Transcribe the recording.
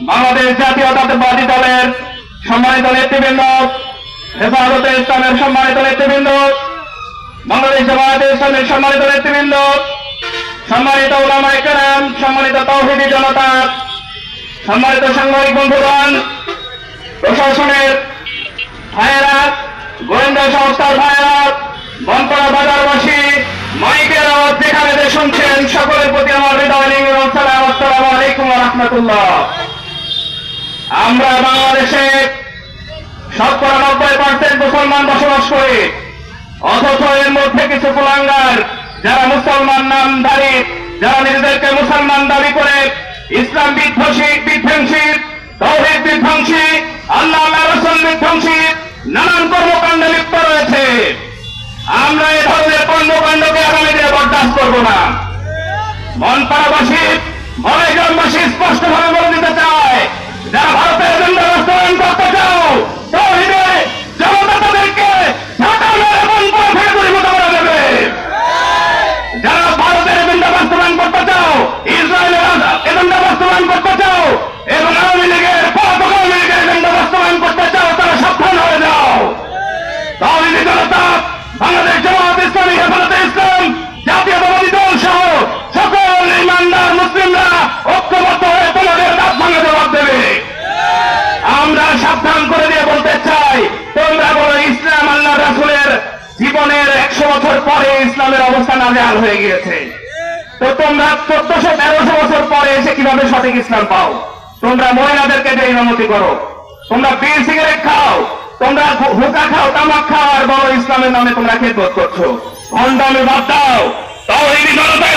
বাংলাদেশ জাতীয়তাবাদী দলের সম্মানিত নেতৃবৃন্দ, হেফাজতে ইসলামের সম্মানিত নেতৃবৃন্দ, বাংলাদেশ জামায়াতে ইসলামের সম্মানিত নেতৃবৃন্দ, সম্মানিত ওলামায়ে কেরাম সম্মানিত তৌহিদি জনতা, সম্মানিত সাংবাদিক বন্ধুগণ, প্রশাসনের ভাইয়েরা, গোয়েন্দা সংস্থার ভাইয়েরা, বনপাড়া বাজারবাসী আমরা বাংলাদেশে শতকরা নব্বই পার্সেন্ট মুসলমান বসবাস করি। অথচ এর মধ্যে কিছু কুলাঙ্গার, যারা মুসলমান নামধারী, যারা নিজেদেরকে মুসলমান দাবি করে, ইসলাম বিধ্বংসী বিধ্বংসী, তৌহিদ বিধ্বংসী, আল্লাহ রসুল বিধ্বংসী, নানান কর্মকাণ্ডে লিপ্ত রয়েছে। আমরা এ ধরনের কর্মকাণ্ডকে আগামী দিনে বরদাস্ত করব না। মনপাড়াবাসী মলেগ্রামবাসী স্পষ্টভাবে বলে দিতে চায় যারা ভারতের এজেন্ডা বাস্তবায়ন করতে চাও নাজেহাল হয়ে গিয়েছে। তো তোমরা চোদ্দশো তেরোশো বছর পরে এসে কীভাবে সঠিক ইসলাম পাও? তোমরা মহিলাদেরকে যে ইমামতি করো, তোমরা বিড় সিগারেট খাও, তোমরা হুকা খাও, তামাক খাও, আর বলো ইসলামের নামে তোমরা খেদবোধ করছ। ভণ্ডামি বাদ দাও। তাও এই জনতা এ